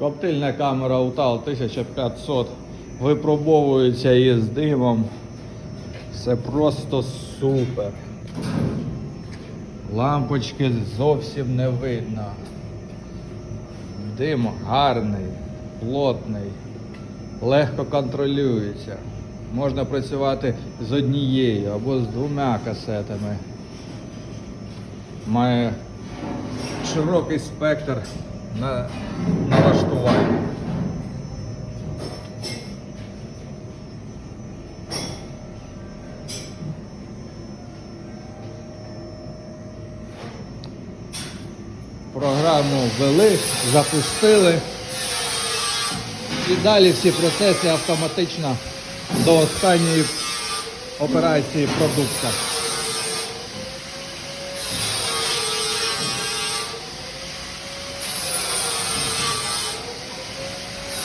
Коптильна камера УТАЛ 1500 випробовується із димом. Це просто супер. Лампочки зовсім не видно. Дим гарний, плотний, легко контролюється. Можна працювати з однією або з двома касетами. Має широкий спектр на налаштування. Програму ввели, запустили. І далі всі процеси автоматично до останньої операції продукту.